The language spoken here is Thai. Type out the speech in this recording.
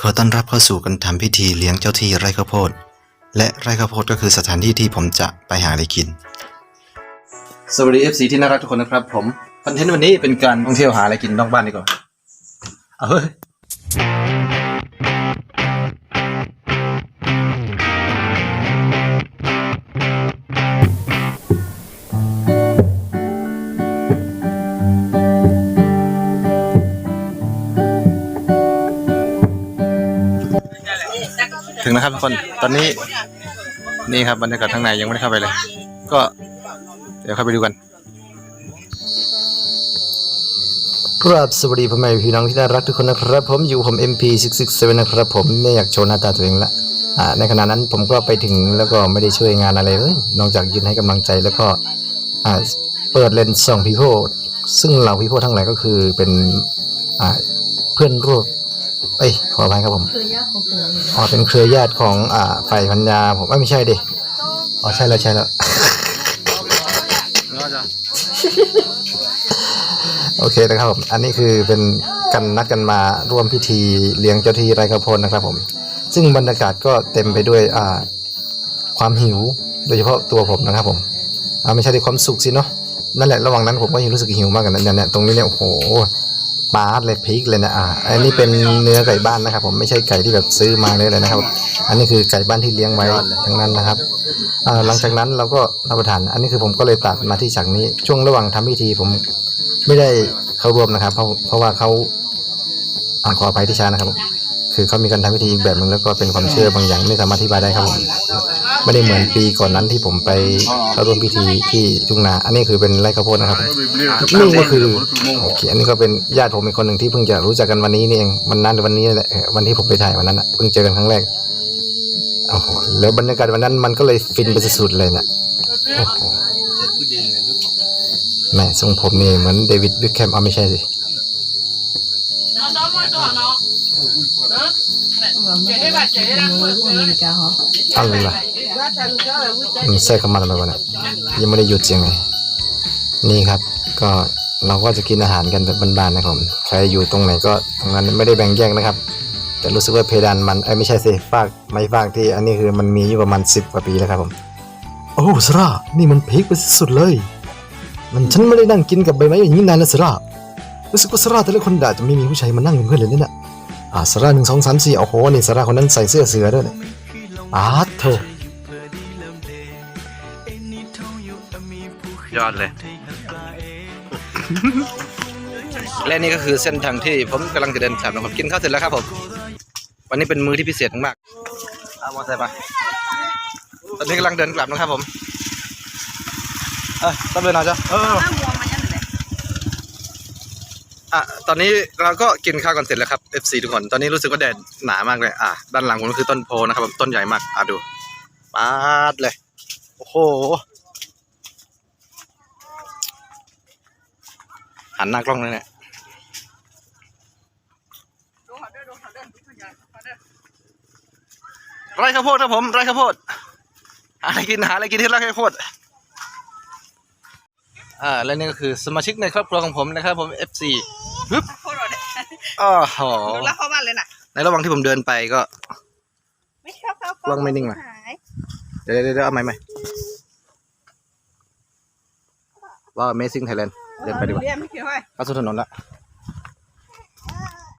ขอต้อนรับเข้าสู่การทำพิธีเลี้ยงเจ้าที่ไร่ข้าวโพด และไร่ข้าวโพดก็คือสถานที่ที่ผมจะไปหาอะไรกิน สวัสดี FC ที่น่ารักทุกคนนะครับ ผมคอนเทนต์วันนี้เป็นการท่องเที่ยวหาอะไรกินนอกบ้านดีกว่าเอาเฮ้ยถึงนะครับทุกคน ตอนนี้นี่ครับบรรยากาศข้างในยังไม่ได้เข้าไปเลย ก็ เดี๋ยวเข้าไปดูกันครับสวัสดีพ่อแม่พี่น้องที่น่ารักทุกคนนะครับผมอยู่ผม MP667 นะครับผมไม่อยากโชว์หน้าตาตัวเองละอ่าในขณะนั้นผมก็ไปถึงแล้วก็ไม่ได้ช่วยงานอะไรเลยนอกจากยืนให้กำลังใจแล้วก็อ่าเปิดเลนส์ส่องพีโพซึ่งเหล่าพีโพทั้งหลายก็คือเป็นอ่าเพื่อนร่วมเอ้ยขออภัยครับผมเคยยากของผมอ๋อเป็นเครือญาติของอ่าฝ่ายพัญญาผมเอ้ยไม่ใช่ดิอ๋อใช่แล้วใช่แล้ว โอเคนะครับผม อันนี้คือเป็นกันนัดกันมาร่วมพิธีเลี้ยงเจ้าที่ไรกระพดนะครับผม ซึ่งบรรยากาศก็เต็มไปด้วยอ่าความหิว โดยเฉพาะตัวผมนะครับผมอ่าไม่ใช่ด้วยความสุขสิเนาะ นั่นแหละระหว่างนั้นผมก็ยังรู้สึกหิวมากกันนั่นเนี่ยตรงนี้เนี่ยโอ้โห ปลาดเลยพริกเลยนะอ่าอันนี้เป็นเนื้อไก่บ้านนะครับ ผมไม่ใช่ไก่ที่แบบซื้อมาเลยเลยนะครับ อันนี้คือไก่บ้านที่เลี้ยงไว้ทั้งนั้นนะครับอ่าหลังจากนั้นเราก็รับประทาน อันนี้คือผมก็เลยตัดมาที่ฉากนี้ช่วงระหว่างทำพิธีผมไม่ได้เข้าร่วมนะครับ เพราะเพราะว่าเขาอ่าขออภัยที่ช้านะครับ คือเขามีการทำพิธีอีกแบบหนึ่งแล้วก็เป็นความเชื่อบางอย่างไม่สามารถอธิบายได้ครับผม ไม่ได้เหมือนปีก่อนนั้นที่ผมไปเข้าร่วมพิธีที่ทุ่งนา อันนี้คือเป็นไร่ข้าวโพดนะครับผมนี่ก็คือโอเคอันนี้ก็เป็นญาติผมเป็นคนหนึ่งที่เพิ่งจะรู้จักกันวันนี้นี่เองวันนั้นวันนี้แหละเออวันที่ผมไปถ่ายวันนั้นน่ะเพิ่งเจอกันครั้งแรกโอ้โหแล้วบรรยากาศวันนั้นมันก็เลยฟินไปสุดๆเลยนะโอ้โหแหม่ทรงผมนี่เหมือนเดวิดวิคแคมเอาไม่ใช่สิ เจ๊ให้บัตรเจ๊ให้ดังเลยอเมริกาเหรออะไรล่ะมันแทรกเข้ามาทำไมวะเนี่ยยังไม่ได้หยุดยังไงนี่ครับ ก็เราก็จะกินอาหารกันแบบบ้านๆนะครับผมใครอยู่ตรงไหนก็ตรงนั้นไม่ได้แบ่งแยกนะครับ แต่รู้สึกว่าเพดานมันไอ้ยไม่ใช่สิฟากไม้ฟากที่อันนี้คือมันมีอยู่ประมาณสิบกว่าปีแล้วครับผมโอ้สระนี่มันพีคไปสุดเลย มันฉันไม่ได้นั่งกินกับใบไม้อย่างนี้นานแล้วสระ รู้สึกว่าสระแต่ละคนด่าจะไม่มีผู้ชายมานั่งเป็นเพื่อนเลยเนี่ยอ่าสระหนึ่งสองสามสี่โอ้โหนี่สระคนนั้นใส่เสื้อเสือด้วยเนี่ยอาโถยอดเลย และนี่ก็คือเส้นทางที่ผมกำลังจะเดินกลับนะครับกินข้าวเสร็จแล้วครับผม วันนี้เป็นมื้อที่พิเศษมากๆเอามอเตอร์ไซค์ไปตอนนี้กำลังเดินกลับนะครับผม เออต้องเดินเอาจ้ะเอออ่ อะตอนนี้เราก็กินข้าวกันเสร็จแล้วครับ FC ทุกคนตอนนี้รู้สึกว่าแดดหนามากเลยอะด้านหลังผมก็คือต้นโพนะครับต้นใหญ่มากอะดูปาดเลย โอ้โหหันหน้ากล้องเลยเนี่ยไร่ข้าวโพดครับผมไร่ข้าวโพดอะไรกินหาอะไรกินที่ไร่ข้าวโพดอ่าและนี่ก็คือสมาชิกในครอบครัวของผมนะครับผม FC ปึ๊บโคตรเลยอ๋อโหดูแลเข้าบ้านเลยน่ะในระหว่างที่ผมเดินไปก็ ไม่เข้าเข้าว่างไม่นิ่งว่ะ หายเดี๋ยวเดี๋ยวเดี๋ยวเอาใหม่ใหม่ว่า Amazing Thailand เดินไปดีกว่าเรียนไม่เกี่ยวไว้เข้าสู่ถนนละ